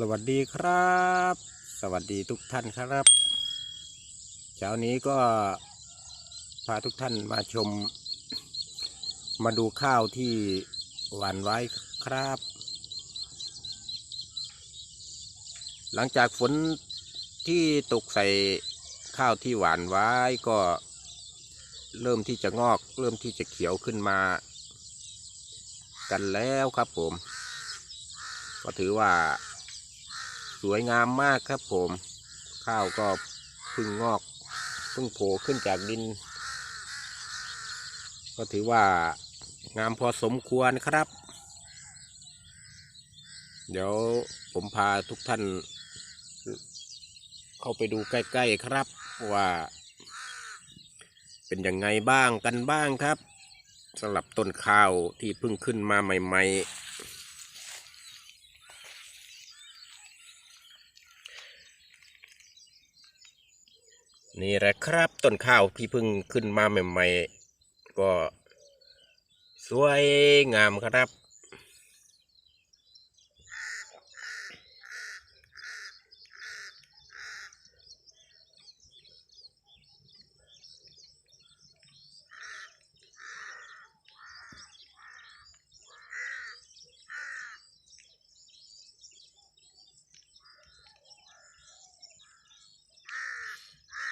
สวัสดีครับ สวัสดีทุกท่านครับ เช้านี้ก็พาทุกท่านมาชม มาดูข้าวที่หวานไว้ครับ หลังจากฝนที่ตกใส่ข้าวที่หวานไว้ก็เริ่มที่จะงอก เริ่มที่จะเขียวขึ้นมา กันแล้วครับผม ก็ถือว่า สวยงามมากครับผม ข้าวก็พึ่งงอกพึ่งโผล่ขึ้นจากดิน ก็ถือว่างามพอสมควรครับ เดี๋ยวผมพาทุกท่าน เข้าไปดูใกล้ๆครับว่าเป็นยังไงบ้างกันบ้างครับสำหรับต้นข้าวที่เพิ่งขึ้นมาใหม่ ๆ นี่แหละครับต้นข้าวที่เพิ่งขึ้นมาใหม่ ๆ ก็สวยงามครับ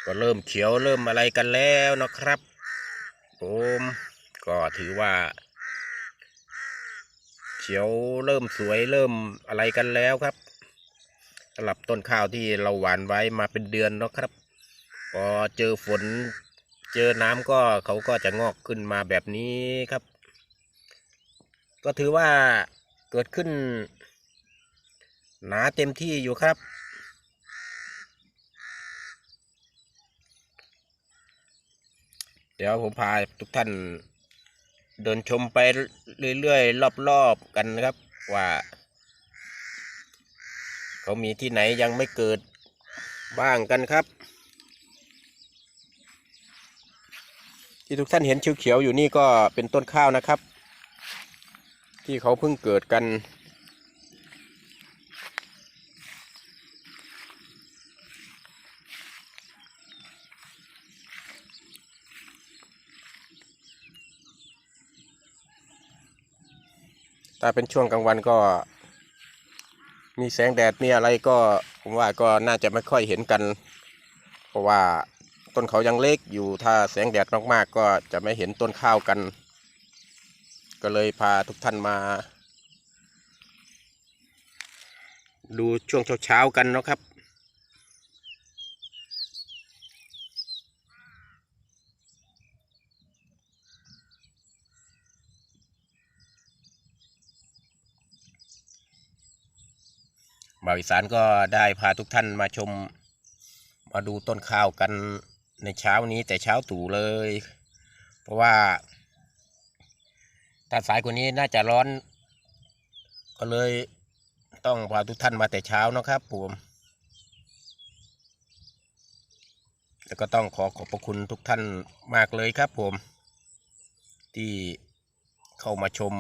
ก็เริ่มเขียวเริ่มอะไรกันแล้วนะครับผมก็ถือว่า เขียวเริ่มสวยเริ่มอะไรกันแล้วครับสำหรับต้นข้าวที่เราหว่านไว้มาเป็นเดือนเนาะครับพอเจอฝนเจอน้ำก็เขาก็จะงอกขึ้นมาแบบนี้ครับ ก็ถือว่าเกิดขึ้น หนาเต็มที่อยู่ครับ เดี๋ยวผมพาทุกท่าน เดินชมไปเรื่อยๆรอบๆกันนะครับ ว่า เขามีที่ไหนยังไม่เกิดบ้างกันครับ ที่ทุกท่านเห็นเขียวๆอยู่นี่ก็เป็นต้นข้าวนะครับ ที่เขาเพิ่งเกิดกัน ถ้าเป็นช่วงกลางวันก็ มีแสงแดดมีอะไรก็ผมว่าก็น่าจะไม่ค่อยเห็นกัน เพราะว่าต้นเขายังเล็กอยู่ถ้าแสงแดดมากๆ ก็จะไม่เห็นต้นข้าวกัน ก็เลยพาทุกท่านมา ดูช่วงเช้าๆกันนะครับ บ่าวอีสานก็ได้พาทุกท่านมาชม มาดูต้นข้าวกันในเช้านี้แต่เช้าตู่เลย เพราะว่าถ้าสายกว่านี้น่าจะร้อน ก็เลยต้องพาทุกท่านมาแต่เช้านะครับผมแล้วก็ต้องขอขอบพระคุณทุกท่านมากเลยครับผม ที่เข้ามาชม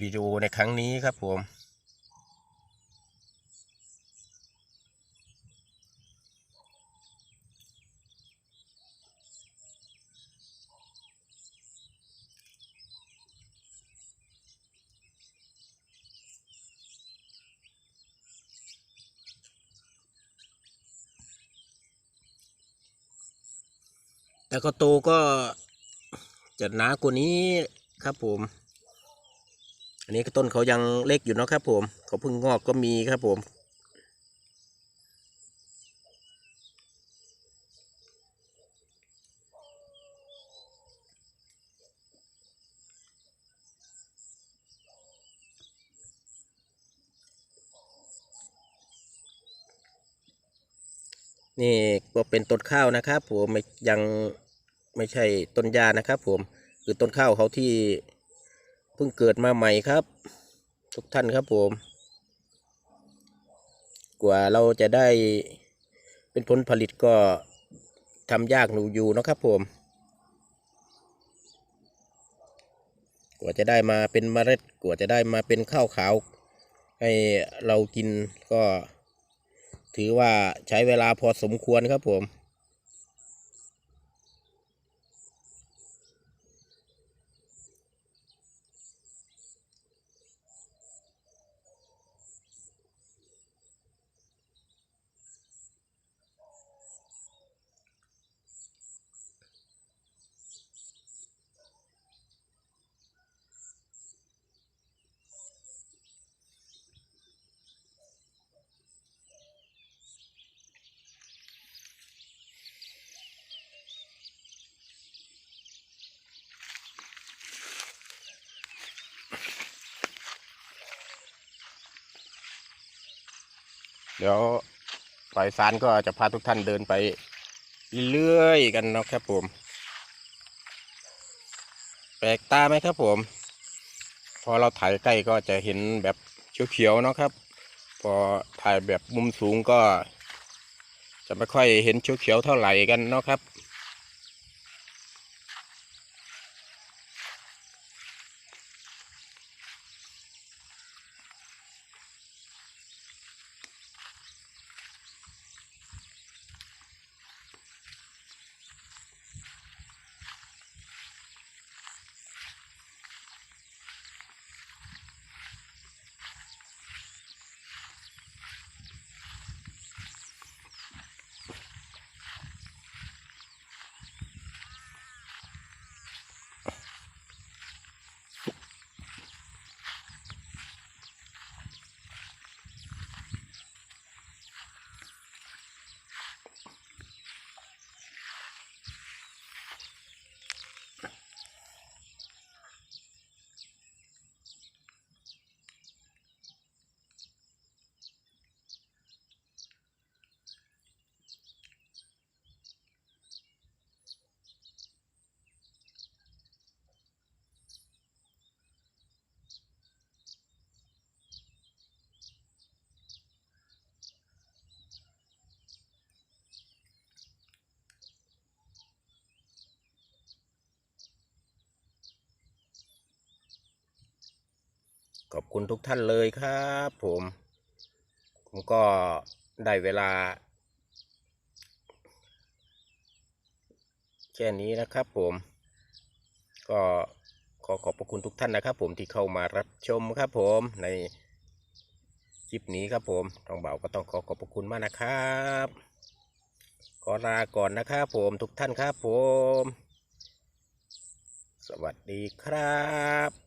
วิดีโอในครั้งนี้ครับผม แต่ก็โตก็จะหนากว่านี้ครับผม อันนี้ต้นเขายังเล็กอยู่เนาะครับผมเขาเพิ่งงอกก็มีครับผม นี่ก็เป็นต้นข้าวนะครับผมยัง ไม่ใช่ต้นยานะครับ ผมคือต้นข้าวเขาที่เพิ่งเกิดมาใหม่ครับ ทุกท่านครับผม กว่าเราจะได้เป็นผลผลิตก็ทำยากหนูอยู่นะครับผม กว่าจะได้มาเป็นเมล็ดกว่าจะได้มาเป็นข้าวขาว ให้เรากินก็ ถือว่าใช้เวลาพอสมควรครับผม เดี๋ยวปล่อยสารก็จะพาทุกท่านเดินไปเรื่อยๆกันเนาะครับผม แปลกตาไหมครับผม พอเราถ่ายใกล้ก็จะเห็นแบบเขียวๆเนาะครับ พอถ่ายแบบมุมสูงก็ จะไม่ค่อยเห็นเขียวๆเท่าไหร่กันเนาะครับ ขอบคุณทุกท่านเลยครับผมผมก็ได้เวลา แค่นี้นะครับผมก็ขอขอบพระคุณทุกท่านนะครับ ผมที่เข้ามารับชมครับผมในคลิปนี้ครับผมทองเบาก็ต้องขอขอบพระคุณมากนะครับขอลาก่อนนะครับผมทุกท่านครับผม สวัสดีครับ